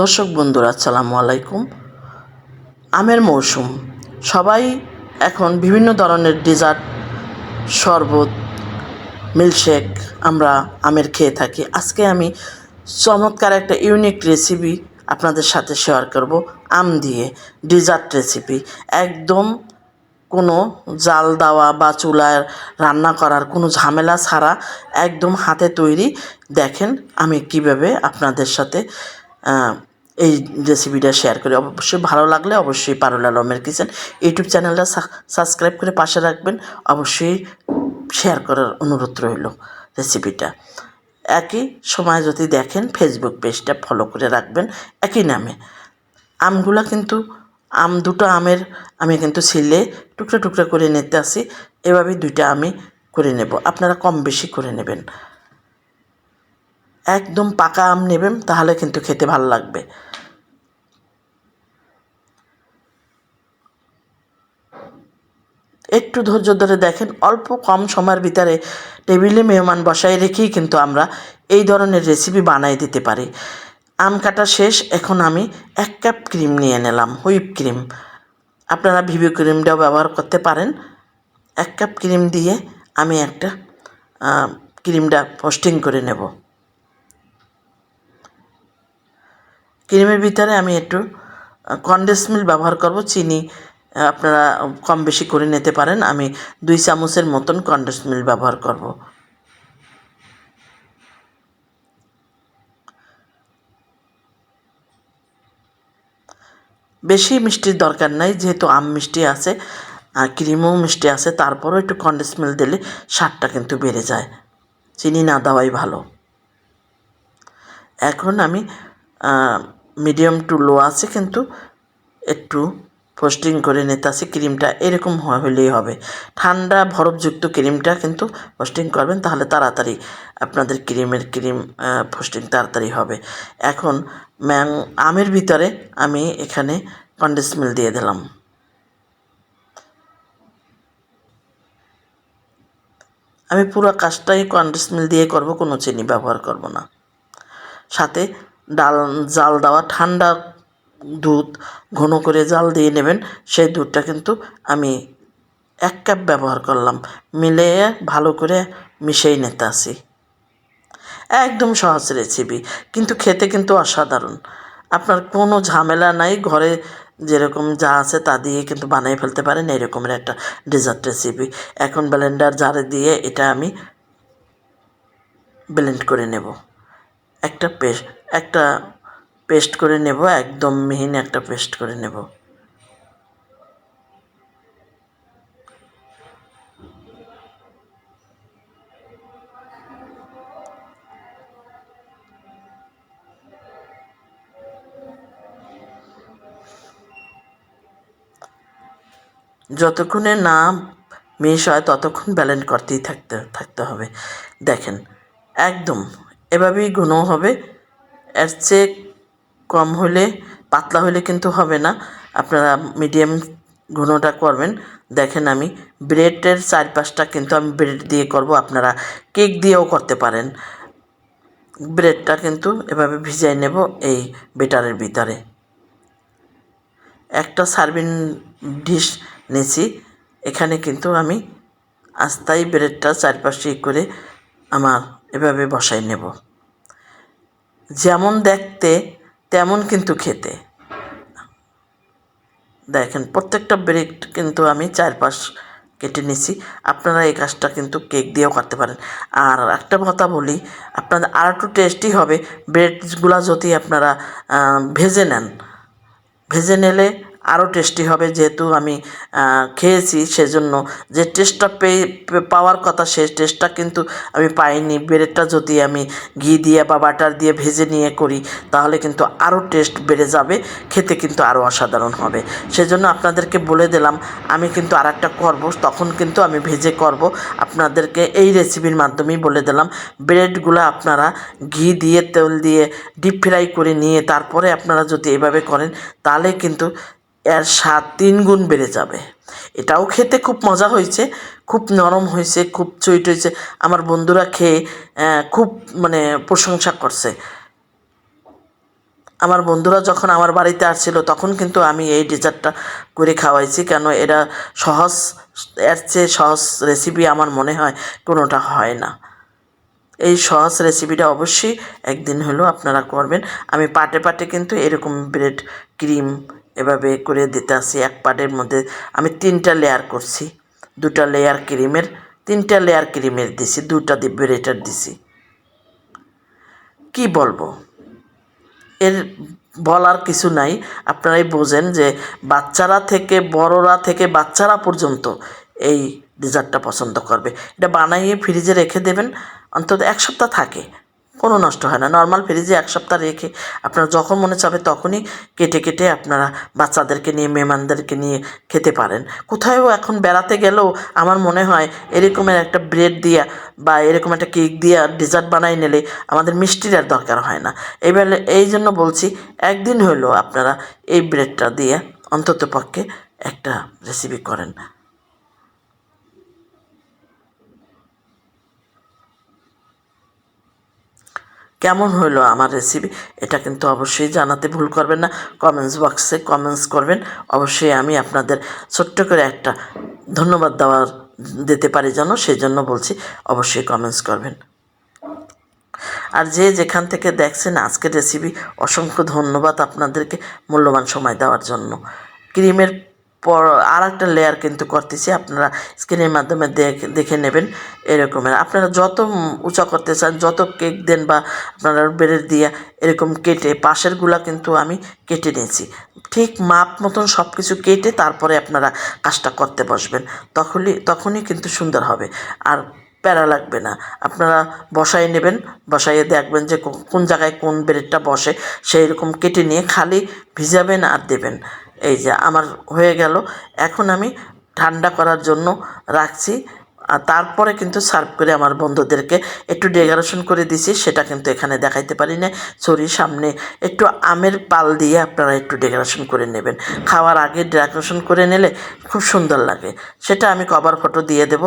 দর্শক বন্ধুরা, আসসালামু আলাইকুম। আমের মৌসুম। সবাই এখন বিভিন্ন ধরনের ডেজার্ট শরবত মিল্কশেক আমরা আমের খেয়ে থাকি। আজকে আমি চমৎকার একটা ইউনিক রেসিপি আপনাদের সাথে শেয়ার করব, আম দিয়ে ডেজার্ট রেসিপি একদম কোনো জাল দেওয়া বা চুলায় রান্না করার কোনো ঝামেলা ছাড়া একদম হাতে তৈরি। দেখেন আমি কীভাবে আপনাদের সাথে এই রেসিপিটা শেয়ার করি। অবশ্যই ভালো লাগলে অবশ্যই পারুল আলমের কিচেন ইউটিউব চ্যানেলটা সাবস্ক্রাইব করে পাশে রাখবেন। অবশ্যই শেয়ার করার অনুরোধ রইল রেসিপিটা একই সময় যদি দেখেন ফেসবুক পেজটা ফলো করে রাখবেন একই নামে। আমগুলা কিন্তু, আম দুটো আমের আমি কিন্তু ছিলে টুকরা টুকরা করে নিতে আসি। এভাবেই দুইটা আমি করে নেব। আপনারা কম বেশি করে নেবেন। একদম পাকা আম নেবেন, তাহলে কিন্তু খেতে ভালো লাগবে। একটু ধৈর্য ধরে দেখেন, অল্প কম সময়ের ভিতরে টেবিলে মেহমান বসায় রেখেই কিন্তু আমরা এই ধরনের রেসিপি বানাই দিতে পারি। আম কাটা শেষ, এখন আমি এক কাপ ক্রিম নিয়ে নিলাম হুইপ ক্রিম আপনারা ভিভি ক্রিমটাও ব্যবহার করতে পারেন। এক কাপ ক্রিম দিয়ে আমি একটা ক্রিমটা পোস্টিং করে নেব। ক্রিমের ভিতরে আমি একটু কন্ডেন্স মিল্ক ব্যবহার করব, চিনি আপনারা কম বেশি করে নিতে পারেন। আমি দুই চামচের মতন কন্ডেন্স মিল্ক ব্যবহার করব। বেশি মিষ্টির দরকার নাই, যেহেতু আম মিষ্টি আছে আর ক্রিমও মিষ্টি আছে, তারপরও একটু কন্ডেন্স মিল্ক দিলে স্বাদটা কিন্তু বেড়ে যায়। চিনি না দেওয়াই ভালো। এখন আমি মিডিয়াম টু লো আছে, কিন্তু একটু পোস্টিং করে নিতেছি ক্রিমটা এরকম হলেই হবে। ঠান্ডা, বরফযুক্ত ক্রিমটা কিন্তু পোস্টিং করবেন, তাহলে তাড়াতাড়ি আপনাদের ক্রিমের ক্রিম পোস্টিং তাড়াতাড়ি হবে। এখন ম্যাং আমের ভিতরে আমি এখানে কন্ডেন্স দিয়ে দিলাম। আমি পুরো কাজটাই কন্ডেন্স দিয়ে করব, কোনো চিনি ব্যবহার করব না। সাথে ডাল, জাল দেওয়া, ঠান্ডা দুধ ঘন করে জাল দিয়ে নেবেন, সেই দুধটা কিন্তু আমি এক কাপ ব্যবহার করলাম। মিলিয়ে ভালো করে মিশিয়ে নিতে আসি একদম সহজ রেসিপি কিন্তু খেতে কিন্তু অসাধারণ। আপনার কোনো ঝামেলা নাই, ঘরে যেরকম যা আছে তা দিয়ে কিন্তু বানিয়ে ফেলতে পারেন, এরকমের একটা ডেজার্ট রেসিপি এখন ব্লেন্ডার জারে দিয়ে এটা আমি ব্লেন্ড করে নেব। একটা পেস্ট একটা পেস্ট করে নেব, একদম মিহিন একটা পেস্ট করে নেব। যতক্ষণে না মিশ হয়, ততক্ষণ ব্যালেন্স করতেই থাকতে থাকতে হবে। দেখেন, একদম এভাবেই ঘন হবে। এর চেয়ে কম হলে, পাতলা হলে কিন্তু হবে না। আপনারা মিডিয়াম ঘনটা করবেন। দেখেন আমি ব্রেডের চারপাশটা কিন্তু আমি ব্রেড দিয়ে করব। আপনারা কেক দিয়েও করতে পারেন। ব্রেডটা কিন্তু এভাবে ভিজাই নেব এই বেটারের ভিতরে। একটা সার্ভিং ডিশ নিয়েছি। এখানে কিন্তু আমি আস্তায় ব্রেডটা চারপাশে করে আমার এভাবে বসাই নেব। যেমন দেখতে, তেমন কিন্তু খেতে। দেখেন, প্রত্যেকটা ব্রেড কিন্তু আমি চারপাশ কেটে নিছি। আপনারা এই কাজটা কিন্তু কেক দিয়েও করতে পারেন। আর একটা কথা বলি, আপনাদের আর একটু টেস্টি হবে। ব্রেডগুলো যদি আপনারা ভেজে নেন, ভেজে নিলে আরও টেস্টি হবে যেহেতু আমি খেয়েছি, সেজন্য যে টেস্টটা পেয়ে পাওয়ার কথা সেই টেস্টটা কিন্তু আমি পাইনি। ব্রেডটা যদি আমি ঘি দিয়ে বা বাটার দিয়ে ভেজে নিয়ে করি, তাহলে কিন্তু আরও টেস্ট বেড়ে যাবে, খেতে কিন্তু আরও অসাধারণ হবে। সেজন্য আপনাদেরকে বলে দিলাম, আমি কিন্তু আর একটা করব, তখন কিন্তু আমি ভেজে করব। আপনাদেরকে এই রেসিপির মাধ্যমেই বলে দিলাম, ব্রেডগুলো আপনারা ঘি দিয়ে, তেল দিয়ে ডিপ ফ্রাই করে নিয়ে, তারপরে আপনারা যদি এভাবে করেন, তাহলে কিন্তু এর স্বাদ তিন গুণ বেড়ে যাবে। এটাও খেতে খুব মজা হয়েছে, খুব নরম হয়েছে, খুব চুইট হয়েছে। আমার বন্ধুরা খেয়ে খুব মানে প্রশংসা করছে। আমার বন্ধুরা যখন আমার বাড়িতে আসছিল, তখন কিন্তু আমি এই ডেজার্টটা করে খাওয়াইছি। কেন এরা সহজ, এর চেয়ে সহজ রেসিপি আমার মনে হয় কোনোটা হয় না। এই সহজ রেসিপিটা অবশ্যই একদিন হলেও আপনারা করবেন। আমি পাটে পাটে কিন্তু এরকম ব্রেড ক্রিম এভাবে করে দিতে আসি এক পাটের মধ্যে। আমি তিনটা লেয়ার করছি। দুটা লেয়ার ক্রিমের তিনটা লেয়ার ক্রিমের দিছি, দুটা দি ব্রেডের দিছি। কি বলব? এর বলার কিছু নাই। আপনারাই বোঝেন যে বাচ্চারা থেকে, বড়রা থেকে, বাচ্চারা পর্যন্ত এই ডেজার্টটা পছন্দ করবে। এটা বানাইয়ে ফ্রিজে রেখে দেবেন, অন্তত এক সপ্তাহ থাকে। কোনো নষ্ট হয় না। নর্মাল ফ্রিজে এক সপ্তাহ রেখে আপনারা যখন মনে চাবে তখনই কেটে কেটে আপনারা বাচ্চাদেরকে নিয়ে, মেহমানদেরকে নিয়ে খেতে পারেন। কোথাও এখন বেড়াতে গেলেও আমার মনে হয় এরকমের একটা ব্রেড দিয়া বা এরকম একটা কেক দিয়া ডেজার্ট বানাই নিলে আমাদের মিষ্টির আর দরকার হয় না। এবারে এই জন্য বলছি, একদিন হলো আপনারা এই ব্রেডটা দিয়ে অন্তত পক্ষে একটা রেসিপি করেন। কেমন হলো আমার রেসিপি এটা কিন্তু অবশ্যই জানাতে ভুল করবেন না। কমেন্টস বক্সে কমেন্টস করবেন। অবশ্যই আমি আপনাদের ছোট্ট করে একটা ধন্যবাদ দেওয়ার দিতে পারি যেন সেই জন্য বলছি অবশ্যই কমেন্টস করবেন। আর যে যেখান থেকে দেখছেন আজকের রেসিপি অসংখ্য ধন্যবাদ আপনাদেরকে মূল্যবান সময় দেওয়ার জন্য। ক্রিমের পর আর একটা লেয়ার কিন্তু করতেছি। আপনারা স্ক্রিনের মাধ্যমে দেখে নেবেন এরকমের। আপনারা যত উঁচা করতে চান, যত কেক দেন বা আপনারা বেড়ে দিয়ে এরকম কেটে পাশেরগুলা কিন্তু আমি কেটে নিয়েছি। ঠিক মাপ মতন সব কিছু কেটে তারপরে আপনারা কাজটা করতে বসবেন। তখনই তখনই কিন্তু সুন্দর হবে। আর প্যারা লাগবে না। আপনারা বসাই নেবেন, বসাইয়ে দেখবেন যে কোন জায়গায় কোন ব্রেডটা বসে সেই রকম কেটে নিয়ে খালি ভিজাবেন আর দেবেন। এই যে আমার হয়ে গেল। এখন আমি ঠান্ডা করার জন্য রাখছি। আর তারপরে কিন্তু সার্ভ করে আমার বন্ধুদেরকে একটু ডেকোরেশন করে দিছি, সেটা কিন্তু এখানে দেখাইতে পারি না ছড়ি সামনে একটু আমের পাল দিয়ে আপনারা একটু ডেকোরেশন করে নেবেন। খাওয়ার আগে ডেকোরেশন করে নিলে খুব সুন্দর লাগে। সেটা আমি কভার ফটো দিয়ে দেব।